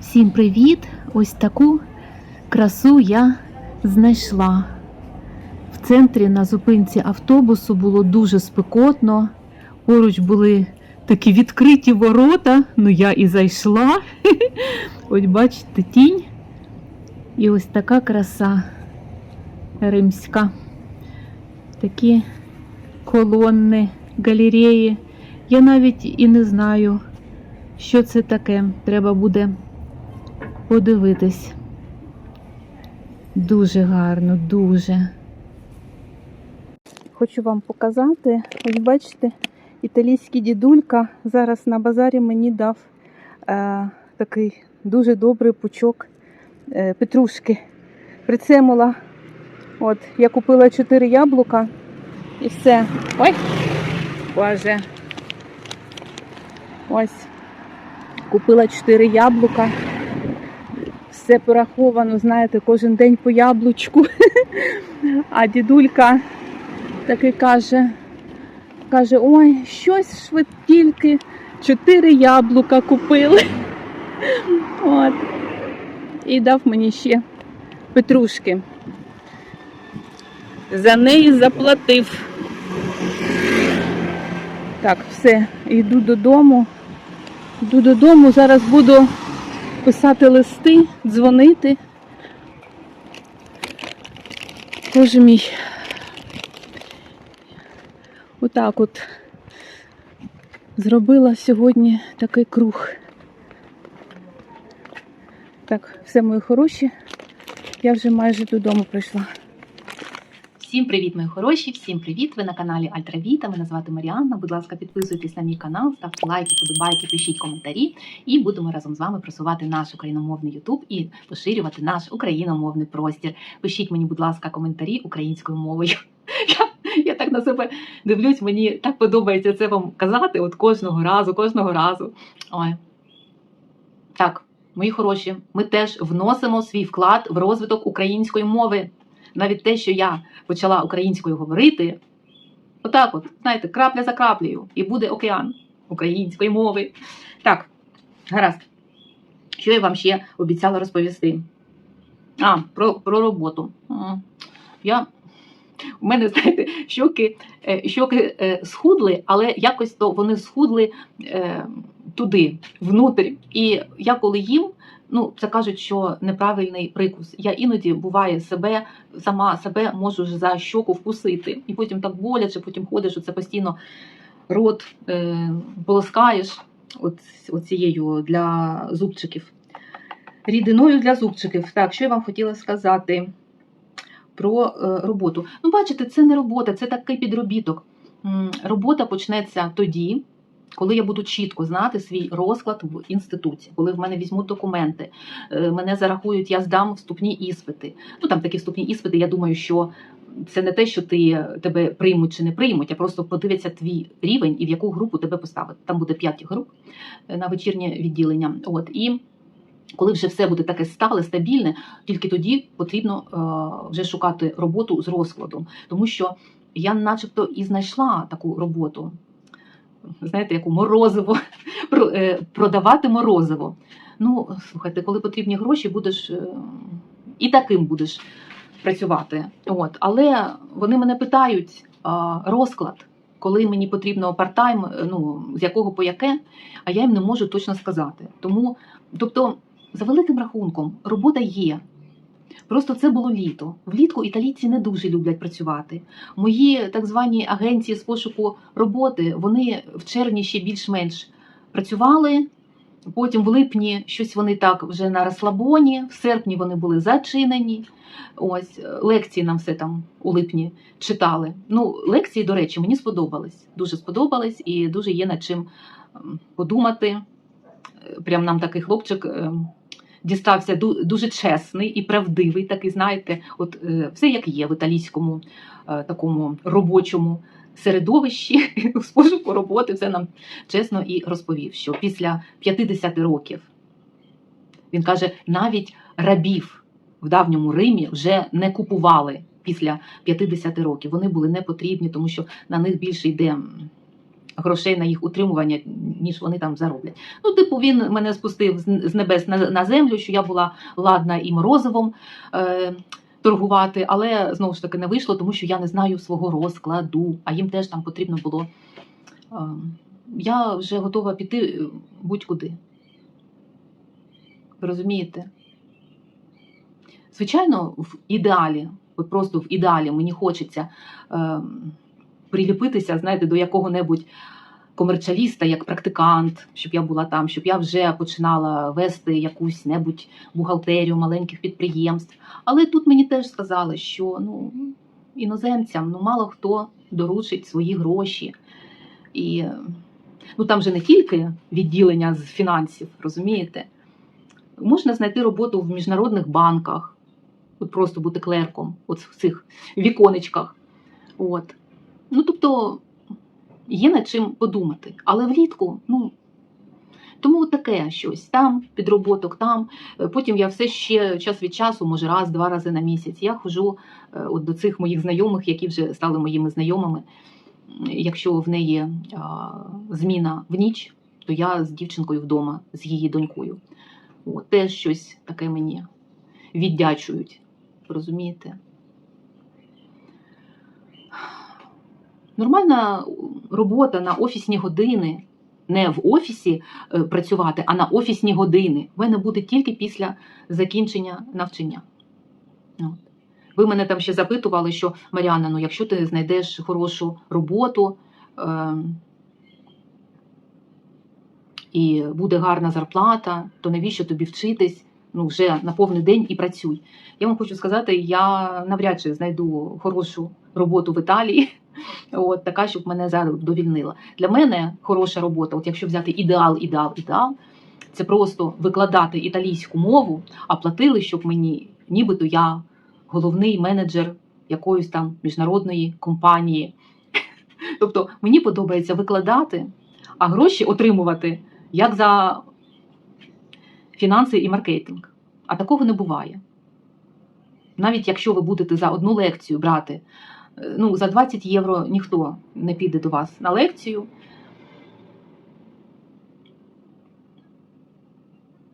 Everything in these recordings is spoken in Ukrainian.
Всім привіт! Ось таку красу я знайшла. В центрі на зупинці автобусу було дуже спекотно. Поруч були такі відкриті ворота. Ну я і зайшла. Ось бачите, тінь. І ось така краса римська. Такі колонни, галереї. Я навіть і не знаю, що це таке. Треба буде подивитись. Дуже гарно, дуже. Хочу вам показати. Ось бачите, італійський дідулька зараз на базарі мені дав е, такий дуже добрий пучок е, петрушки. Прицемула. От, я купила 4 яблука і все. Ой, боже. Ось. Купила 4 яблука. Все пораховано, знаєте, кожен день по яблучку. А дідулька такий каже, каже, ой, щось ж ви тільки чотири яблука купили. От. І дав мені ще петрушки. За неї заплатив. Так, все, йду додому. Йду додому, зараз буду писати листи, дзвонити. Боже мій. Отак от зробила сьогодні такий круг. Так, все мої хороші. Я вже майже додому прийшла. Всім привіт, мої хороші! Всім привіт! Ви на каналі Альтравіта. Мене звати Маріанна. Будь ласка, підписуйтесь на мій канал, ставте лайки, подобайки, пишіть коментарі, і будемо разом з вами просувати наш україномовний Ютуб і поширювати наш україномовний простір. Пишіть мені, будь ласка, коментарі українською мовою. Я, так на себе дивлюсь, мені так подобається це вам казати. От кожного разу, кожного разу. Ой. Так, мої хороші, ми теж вносимо свій вклад в розвиток української мови. Навіть те, що я почала українською говорити, отак, от, знаєте, крапля за краплею, і буде океан української мови. Так, гаразд. Що я вам ще обіцяла розповісти? А, про, про роботу. Я, у мене, знаєте, щоки, е, щоки е, схудли, але якось то вони схудли е, туди, внутрі. І я коли їм, ну, це кажуть, що неправильний прикус. Я іноді буває себе, сама себе можу за щоку вкусити. І потім так боляче, потім ходиш, оце постійно рот е, полоскаєш оцією для зубчиків. Рідиною для зубчиків. Так, що я вам хотіла сказати про е, роботу. Ну, бачите, це не робота, це такий підробіток. Робота почнеться тоді, коли я буду чітко знати свій розклад в інституті, коли в мене візьмуть документи, е, мене зарахують, я здам вступні іспити. Ну там такі вступні іспити, я думаю, що це не те, що ти тебе приймуть чи не приймуть, а просто подивляться твій рівень і в яку групу тебе поставити. Там буде 5 груп е, на вечірнє відділення. От і коли вже все буде таке стале, стабільне, тільки тоді потрібно е, вже шукати роботу з розкладом, тому що я, начебто, і знайшла таку роботу. Знаєте, яку морозиво е, продавати морозиво. Ну, слухайте, коли потрібні гроші, будеш е, і таким будеш працювати. От. Але вони мене питають розклад, коли мені потрібно парт-тайм, е, ну, з якого по яке, а я їм не можу точно сказати. Тому, тобто, за великим рахунком, робота є. Просто це було літо. Влітку італійці не дуже люблять працювати. Мої так звані агенції з пошуку роботи, вони в червні ще більш-менш працювали. Потім в липні щось вони так вже на розслабоні, в серпні вони були зачинені. Ось е, лекції нам все там у липні читали. Ну, лекції, до речі, мені сподобались. Дуже сподобались і дуже є над чим подумати. Е, Прям нам такий хлопчик ем, дістався ду- дуже чесний і правдивий, такий, знаєте, от е, все як є в італійському е, такому робочому середовищі з пошуку роботи. Все нам чесно і розповів, що після 50 років він каже, навіть рабів в давньому Римі вже не купували після 50 років. Вони були не потрібні, тому що на них більше йде грошей на їх утримування, ніж вони там зароблять. Ну, типу, він мене спустив з небес на, землю, що я була ладна і морозивом е, торгувати, але знову ж таки не вийшло, тому що я не знаю свого розкладу, а їм теж там потрібно було. Е, я вже готова піти е, будь-куди. Ви розумієте? Звичайно, в ідеалі, от просто в ідеалі мені хочеться е, приліпитися, знаєте, до якого-небудь комерчаліста, як практикант, щоб я була там, щоб я вже починала вести якусь небудь бухгалтерію маленьких підприємств. Але тут мені теж сказали, що ну, іноземцям ну, мало хто доручить свої гроші. І ну, там же не тільки відділення з фінансів, розумієте? Можна знайти роботу в міжнародних банках, от просто бути клерком, от в цих віконечках. От. Ну, тобто є над чим подумати. Але влітку, ну. Тому таке щось там, підроботок там. Е, Потім я все ще час від часу, може раз-два рази на місяць, я ходжу е, от до цих моїх знайомих, які вже стали моїми знайомими. Якщо в неї а, зміна в ніч, то я з дівчинкою вдома, з її донькою. От, теж щось таке мені віддячують. Розумієте? Нормальна робота на офісні години, не в офісі е, працювати, а на офісні години. В мене буде тільки після закінчення навчання. Ви мене там ще запитували, що Маріанна, ну якщо ти знайдеш хорошу роботу е, і буде гарна зарплата, то навіщо тобі вчитись? Ну, вже на повний день і працюй. Я вам хочу сказати, я навряд чи знайду хорошу роботу в Італії, от така, щоб мене задовільнила. Для мене хороша робота, от якщо взяти ідеал, ідеал, ідеал, це просто викладати італійську мову, а платили, щоб мені, нібито я головний менеджер якоїсь там міжнародної компанії. Тобто мені подобається викладати, а гроші отримувати як за фінанси і маркетинг. А такого не буває. Навіть якщо ви будете за одну лекцію брати, е, ну, за 20 євро ніхто не піде до вас на лекцію.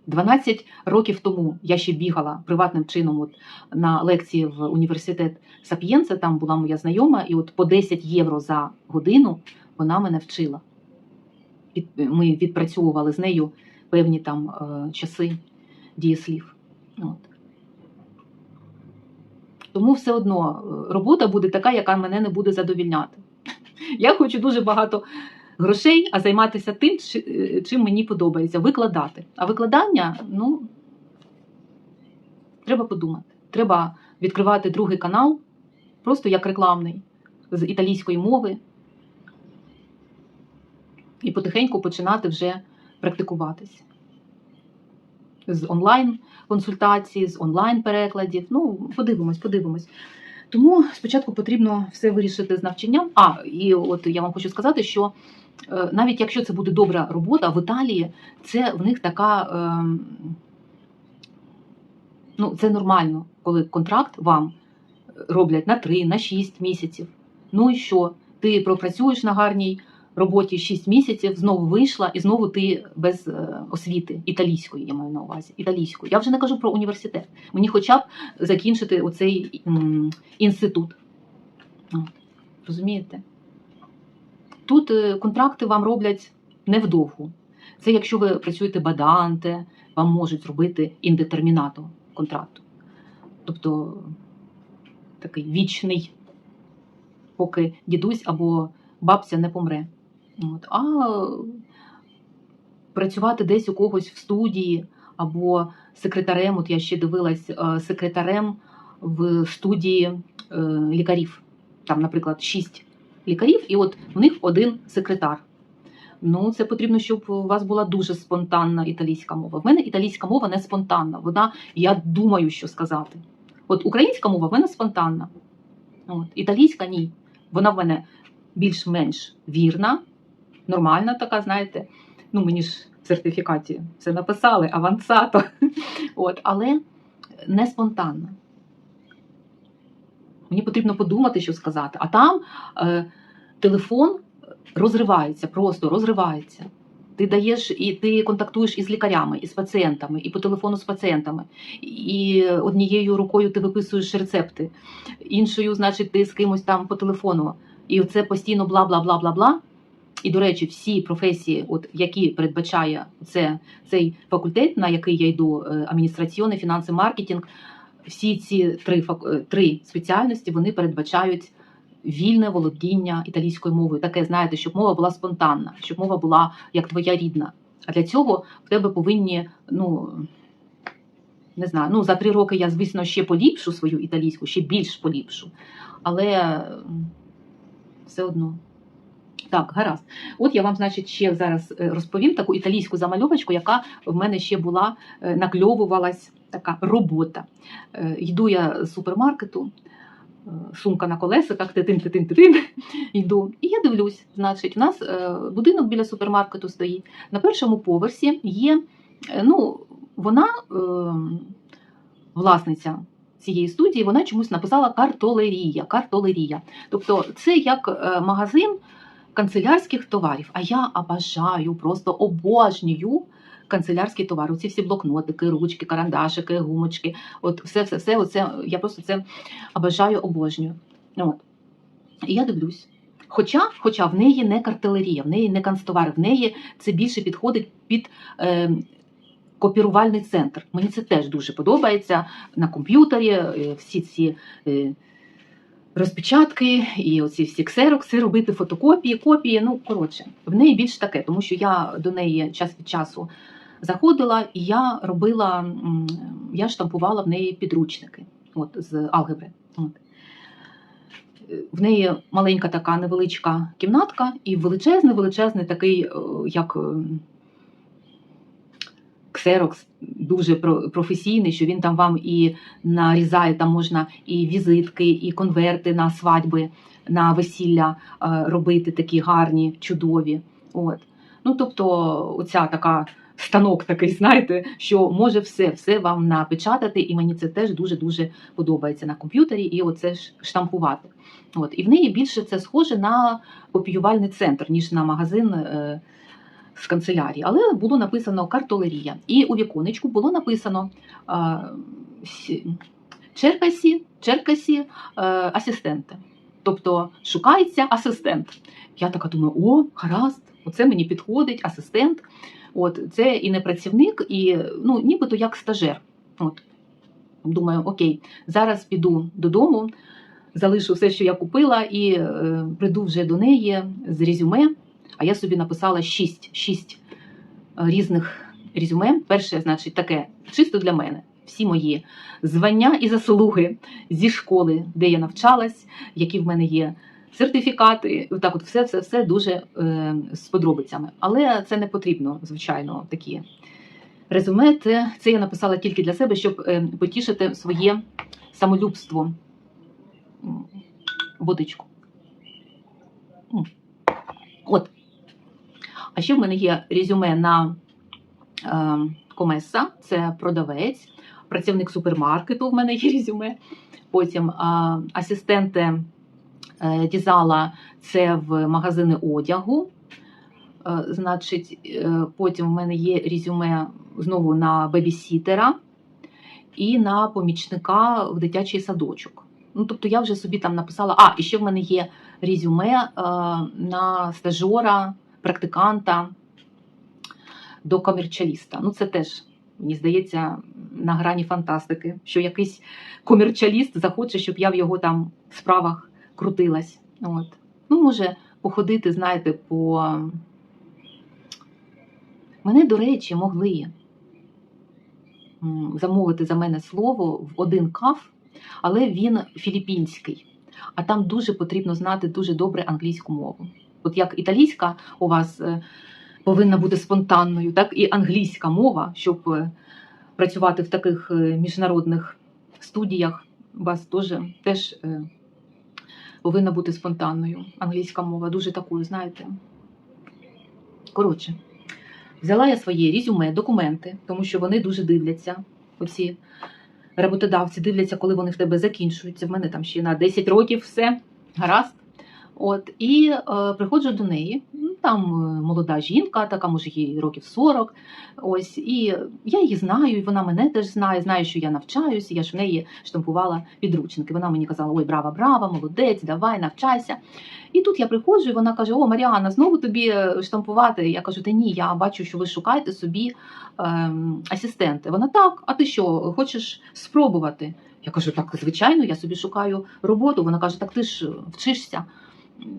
12 років тому я ще бігала приватним чином от, на лекції в університет Сап'єнце, там була моя знайома, і от по 10 євро за годину вона мене вчила. Ми відпрацьовували з нею певні там е, часи дієслів. От. Тому все одно е, робота буде така, яка мене не буде задовільняти. Я хочу дуже багато грошей, а займатися тим, е, чим мені подобається викладати. А викладання, ну, треба подумати. Треба відкривати другий канал, просто як рекламний, з італійської мови, і потихеньку починати вже практикуватись. З онлайн консультацій, з онлайн перекладів. Ну, подивимось, подивимось. Тому спочатку потрібно все вирішити з навчанням. А, і от я вам хочу сказати, що е, навіть якщо це буде добра робота в Італії, це в них така. Е, ну, це нормально, коли контракт вам роблять на 3, на 6 місяців. Ну і що? Ти пропрацюєш на гарній роботі 6 місяців, знову вийшла, і знову ти без е, освіти італійської, я маю на увазі. Італійської. Я вже не кажу про університет. Мені хоча б закінчити оцей інститут. Розумієте? Тут е, контракти вам роблять невдовго. Це якщо ви працюєте баданте, вам можуть зробити індетермінато контракту. Тобто такий вічний, поки дідусь або бабця не помре. От. А працювати десь у когось в студії або секретарем, от я ще дивилась е, секретарем в студії е, лікарів. Там, наприклад, шість лікарів, і от в них один секретар. Ну, це потрібно, щоб у вас була дуже спонтанна італійська мова. В мене італійська мова не спонтанна. Вона, я думаю, що сказати. От українська мова в мене спонтанна. От, італійська ні. Вона в мене більш-менш вірна, нормальна така, знаєте. Ну, мені ж в сертифікаті все написали, авансато. От, але не спонтанна. Мені потрібно подумати, що сказати. А там е, телефон розривається, просто розривається. Ти даєш і ти контактуєш із лікарями, і з пацієнтами, і по телефону з пацієнтами. І однією рукою ти виписуєш рецепти, іншою, значить, ти з кимось там по телефону. І це постійно бла І, до речі, всі професії, от які передбачає це, цей факультет, на який я йду, е, адміністраціони, фінанси, маркетинг, всі ці три, е, три спеціальності вони передбачають вільне володіння італійською мовою. Таке, знаєте, щоб мова була спонтанна, щоб мова була як твоя рідна. А для цього в тебе повинні, ну не знаю, ну за три роки я, звісно, ще поліпшу свою італійську, ще більш поліпшу. Але все одно. Так, гаразд. От я вам, значить, ще зараз е, розповім таку італійську замальовочку, яка в мене ще була, е, накльовувалась така робота. Е, Йду я з супермаркету, сумка на колесиках, титин, титин, титин, йду. І я дивлюсь, значить, в нас будинок біля супермаркету стоїть. На першому поверсі є, ну, вона, власниця цієї студії, вона чомусь написала картолерія. картолерія. Тобто це як магазин канцелярських товарів. А я обожаю, просто обожнюю канцелярські товари. Ці всі блокнотики, ручки, карандашики, гумочки. От все, все, все. Оце, я просто це обожаю, обожнюю. От. І я дивлюсь. Хоча, хоча в неї не картилерія, в неї не канцтовари, в неї це більше підходить під е, копірувальний центр. Мені це теж дуже подобається на комп'ютері. е, Всі ці е, розпечатки і оці всі ксерокси, робити фотокопії, копії. Ну, коротше, в неї більш таке, тому що я до неї час від часу заходила і я робила, я штампувала в неї підручники от, з алгебри. От. В неї маленька така невеличка кімнатка, і величезний, величезний такий, е, як ксерокс, дуже професійний, що він там вам і нарізає, там можна і візитки, і конверти на свадьби, на весілля е, робити такі гарні, чудові. От. Ну, тобто, оця така станок такий, знаєте, що може все, все вам напечатати, і мені це теж дуже-дуже подобається на комп'ютері, і оце ж штампувати. От. І в неї більше це схоже на копіювальний центр, ніж на магазин. Е, з канцелярії, але було написано картолерія. І у віконечку було написано Черкасі, Черкасі е, асистенти. Тобто шукається асистент. Я така думаю, о, гаразд, оце мені підходить, асистент. От, це і не працівник, і ну, нібито як стажер. От. Думаю, окей, зараз піду додому, залишу все, що я купила, і е, прийду вже до неї з резюме. А я собі написала шість, шість е, різних резюме. Перше, значить, таке чисто для мене. Всі мої звання і заслуги зі школи, де я навчалась, які в мене є сертифікати. Так, от все, все, все дуже е, з подробицями. Але це не потрібно, звичайно, такі резюме. Це, це я написала тільки для себе, щоб е, потішити своє самолюбство. Водичку. А ще в мене є резюме на Комеса, це продавець, працівник супермаркету. В мене є резюме. Потім асистенти е, Дізала це в магазини одягу. Е, значить, е, потім в мене є резюме знову на бебісітера і на помічника в дитячий садочок. Ну, тобто я вже собі там написала. А, і ще в мене є резюме на стажора, практиканта до комерчаліста. Ну, це теж, мені здається, на грані фантастики, що якийсь комерчаліст захоче, щоб я в його там справах крутилась. От. Ну, може, походити, знаєте, по. Мене, до речі, могли замовити за мене слово в один каф, але він філіппінський. А там дуже потрібно знати дуже добре англійську мову. От як італійська у вас е, повинна бути спонтанною, так і англійська мова, щоб е, працювати в таких е, міжнародних студіях, у вас теж, теж повинна бути спонтанною. Англійська мова, дуже такою, знаєте. Коротше, взяла я своє резюме, документи, тому що вони дуже дивляться. Оці роботодавці дивляться, коли вони в тебе закінчуються. В мене там ще на 10 років все гаразд. От і е, приходжу до неї. ну, Там е, молода жінка, така може їй років 40. Ось і я її знаю, і вона мене теж знає. Знає, що я навчаюся. Я ж в неї штампувала підручники. Вона мені казала: Ой, брава, брава, молодець, давай, навчайся. І тут я приходжу, і вона каже: О, Маріана, знову тобі е, штампувати. Я кажу, та ні, я бачу, що ви шукаєте собі ем, асистенти. Вона так, а ти що, хочеш спробувати? Я кажу, так, звичайно, я собі шукаю роботу. Вона каже, так ти ж вчишся.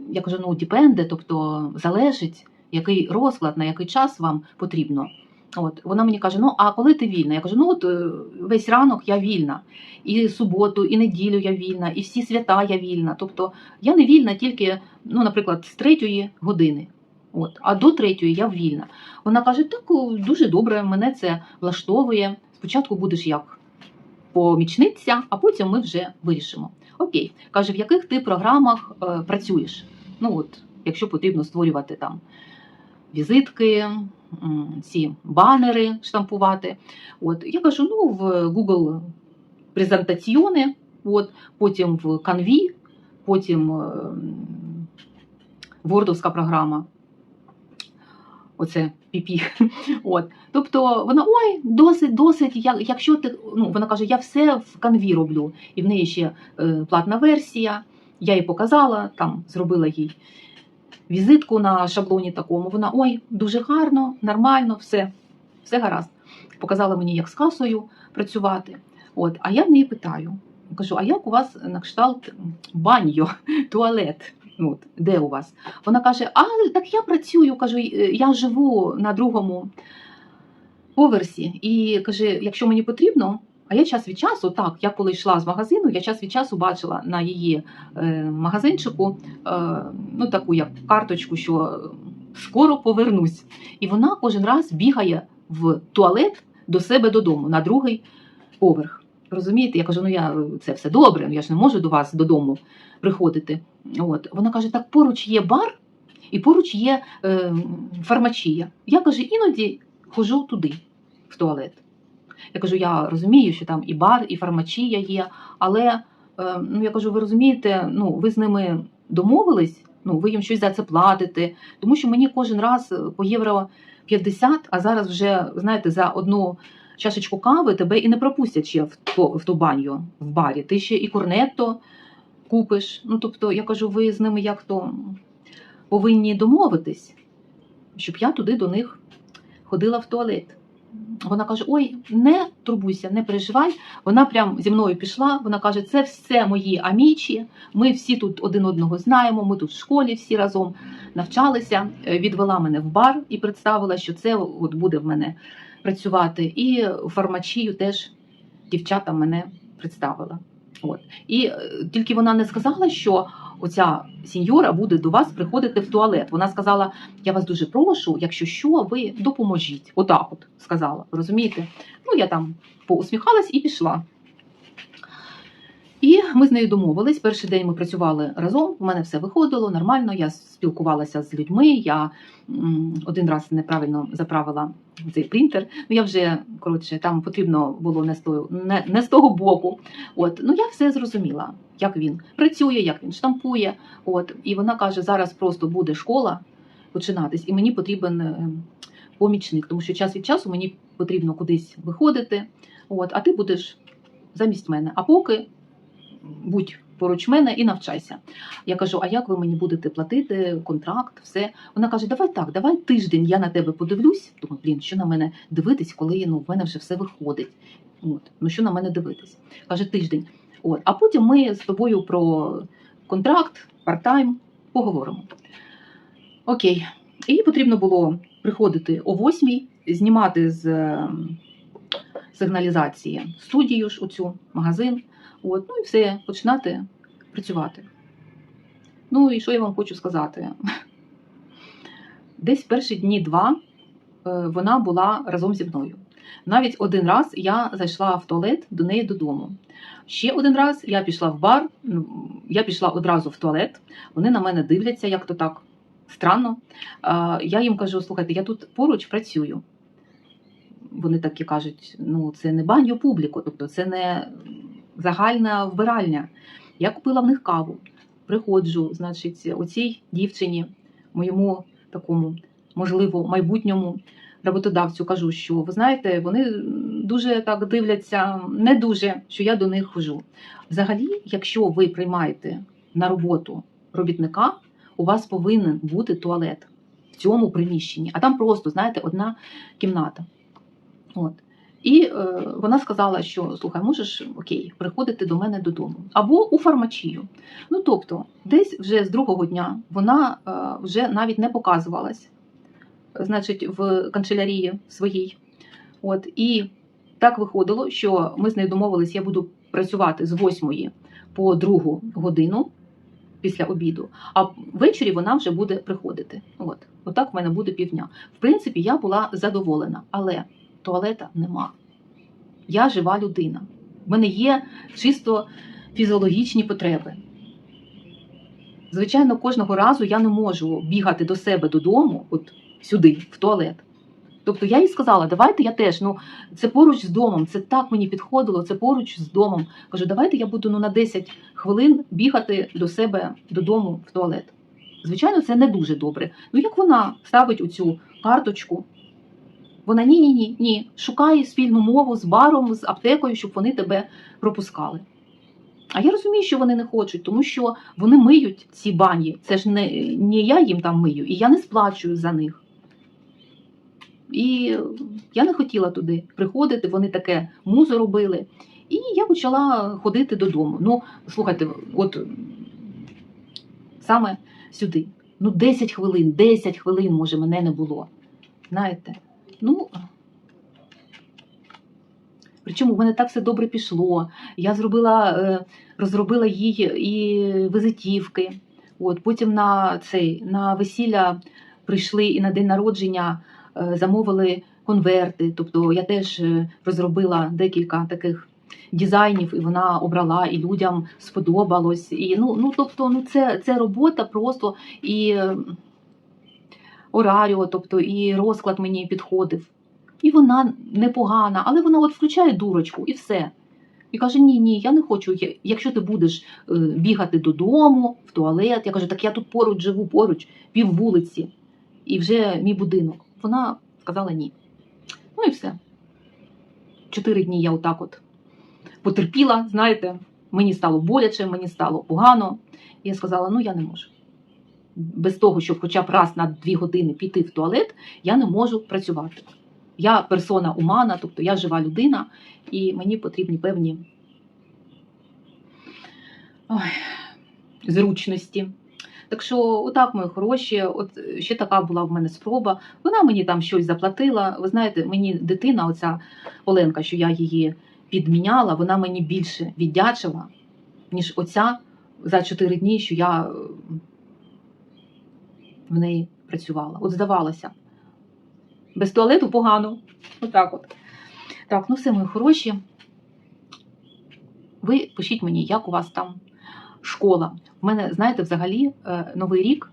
Я кажу, ну діпенде, тобто залежить, який розклад, на який час вам потрібно. От вона мені каже: Ну, а коли ти вільна? Я кажу, ну от е, весь ранок я вільна, і суботу, і неділю я вільна, і всі свята я вільна. Тобто я не вільна тільки, ну, наприклад, з третьої години. От, а до третьої я вільна. Вона каже: так дуже добре, мене це влаштовує. Спочатку будеш як помічниця, а потім ми вже вирішимо. Окей, каже, в яких ти програмах е, працюєш? Ну от, якщо потрібно створювати там візитки, ці банери штампувати. От я кажу: ну в Google презентаціони, от потім в Canvі, потім е, м, Wordовська програма. Оце піпі. От. Тобто вона ой, досить, досить. Я, якщо ти ну вона каже, я все в канві роблю, і в неї ще е, платна версія. Я їй показала, там зробила їй візитку на шаблоні такому. Вона ой, дуже гарно, нормально, все, все гаразд. Показала мені, як з касою працювати. От, а я в неї питаю: кажу: а як у вас на кшталт баньо, туалет? Ну, От, де у вас? Вона каже: А так я працюю, кажу, «е, я живу на другому поверсі. І каже, якщо мені потрібно, а я час від часу, так, я коли йшла з магазину, я час від часу бачила на її е, магазинчику е, ну, таку як карточку, що скоро повернусь. І вона кожен раз бігає в туалет до себе додому на другий поверх. Розумієте, я кажу, ну я це все добре, ну я ж не можу до вас додому приходити. От вона каже: так поруч є бар і поруч є е, фармачія. Я каже, іноді ходжу туди, в туалет. Я кажу, я розумію, що там і бар, і фармачія є, але е, ну я кажу, ви розумієте, ну ви з ними домовились, ну ви їм щось за це платите, тому що мені кожен раз по євро 50, а зараз вже знаєте, за одну чашечку кави тебе і не пропустять ще в ту, в ту баню в барі. Ти ще і корнетто купиш. Ну тобто, я кажу, ви з ними як то повинні домовитись, щоб я туди до них ходила в туалет. Вона каже: Ой, не турбуйся, не переживай. Вона прям зі мною пішла. Вона каже, це все мої амічі. Ми всі тут один одного знаємо. Ми тут в школі всі разом навчалися. Е, Відвела мене в бар і представила, що це от буде в мене працювати. І фармачію теж дівчата мене представила. От і е, тільки вона не сказала, що оця сіньора буде до вас приходити в туалет. Вона сказала: Я вас дуже прошу, якщо що, ви допоможіть. Отак, от сказала. Розумієте? Ну я там поусміхалась і пішла. І ми з нею домовились. Перший день ми працювали разом. У мене все виходило нормально. Я спілкувалася з людьми. Я один раз неправильно заправила цей принтер. Ну я вже коротше там потрібно було не з того, не, не з того боку. От ну я все зрозуміла, як він працює, як він штампує. От і вона каже: зараз просто буде школа починатись, і мені потрібен е, помічник, тому що час від часу мені потрібно кудись виходити. От, а ти будеш замість мене. А поки будь поруч мене і навчайся. Я кажу: а як ви мені будете платити контракт, все? Вона каже: Давай так, давай тиждень я на тебе подивлюсь. Думаю, блін, що на мене дивитись, коли ну, в мене вже все виходить. От, ну що на мене дивитись? Каже, тиждень. От, а потім ми з тобою про контракт, парт-тайм поговоримо. Окей. І потрібно було приходити о восьмій, знімати з е, сигналізації студію ж оцю, магазин. От, ну і все, починати працювати. Ну і що я вам хочу сказати? Десь перші дні два е, вона була разом зі мною. Навіть один раз я зайшла в туалет до неї додому. Ще один раз я пішла в бар, ну, я пішла одразу в туалет. Вони на мене дивляться, як то так странно. Я їм кажу: слухайте, я тут поруч працюю. Вони такі кажуть: ну, це не баню публіку, тобто це не загальна вбиральня. Я купила в них каву. приходжу, значить, оцій дівчині, моєму такому, можливо, майбутньому роботодавцю кажу, що ви знаєте, вони дуже так дивляться, не дуже, що я до них хожу. Взагалі, якщо ви приймаєте на роботу робітника, у вас повинен бути туалет в цьому приміщенні, а там просто, знаєте, одна кімната. От. І е, вона сказала, що слухай, можеш окей, приходити до мене додому або у фармачію. Ну тобто, десь вже з другого дня вона е, вже навіть не показувалась, значить, в канцелярії своїй. От і так виходило, що ми з нею домовились, я буду працювати з 8 по 2 годину після обіду, а ввечері вона вже буде приходити. От, отак в мене буде півдня. В принципі, я була задоволена, але туалета нема. Я жива людина. В мене є чисто фізіологічні потреби. Звичайно, кожного разу я не можу бігати до себе додому, от сюди, в туалет. Тобто я їй сказала, давайте я теж, ну це поруч з домом, це так мені підходило, це поруч з домом. Кажу, давайте я буду ну, на 10 хвилин бігати до себе додому в туалет. Звичайно, це не дуже добре. Ну як вона ставить у цю карточку? Вона ні, ні, ні, ні. Шукає спільну мову з баром, з аптекою, щоб вони тебе пропускали. А я розумію, що вони не хочуть, тому що вони миють ці бані. Це ж не, не я їм там мию, і я не сплачую за них. І я не хотіла туди приходити, вони таке музо робили. І я почала ходити додому. Ну, слухайте, от саме сюди. Ну, 10 хвилин, 10 хвилин, може, мене не було. Знаєте? Ну. Причому в мене так все добре пішло. Я зробила, е, розробила їй і визитівки. От, потім на цей на весілля прийшли і на день народження е, замовили конверти. Тобто я теж е, розробила декілька таких дизайнів, і вона обрала, і людям сподобалось. І ну, ну тобто, ну це, це робота просто і ораріо, тобто і розклад мені підходив. І вона непогана, але вона от включає дурочку і все. І каже: Ні, ні, я не хочу. Якщо ти будеш е, бігати додому, в туалет, я кажу, так я тут поруч живу, поруч, пів вулиці, і вже мій будинок. Вона сказала ні. Ну і все. Чотири дні я отак от потерпіла, знаєте, мені стало боляче, мені стало погано. І я сказала: ну я не можу. Без того, щоб хоча б раз на дві години піти в туалет, я не можу працювати. Я персона умана, тобто я жива людина, і мені потрібні певні ой, зручності. Так що, отак, мої хороші, от ще така була в мене спроба. Вона мені там щось заплатила. Ви знаєте, мені дитина, оця Оленка, що я її підміняла, вона мені більше віддячила, ніж оця за чотири дні, що я в неї працювала. От здавалося. Без туалету погано. Отак от. Так, ну все, мої хороші. Ви пишіть мені, як у вас там школа. В мене, знаєте, взагалі е, новий рік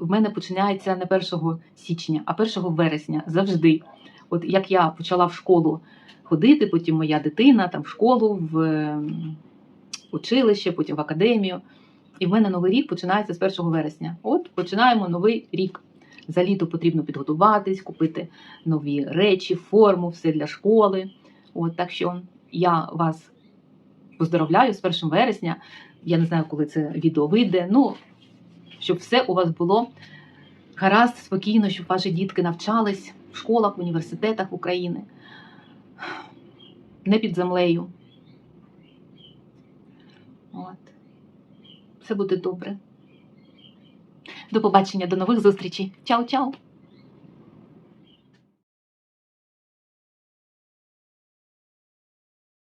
в мене починається не 1 січня, а 1 вересня завжди. От як я почала в школу ходити, потім моя дитина там в школу, в училище, потім в академію. І в мене новий рік починається з 1 вересня. От починаємо новий рік. За літо потрібно підготуватись, купити нові речі, форму, все для школи. От так що я вас поздоровляю з 1 вересня. Я не знаю, коли це відео вийде. Ну, щоб все у вас було гаразд, спокійно, щоб ваші дітки навчались в школах, в університетах України, не під землею. От. Все буде добре. До побачення, до нових зустрічей. Чао-чао!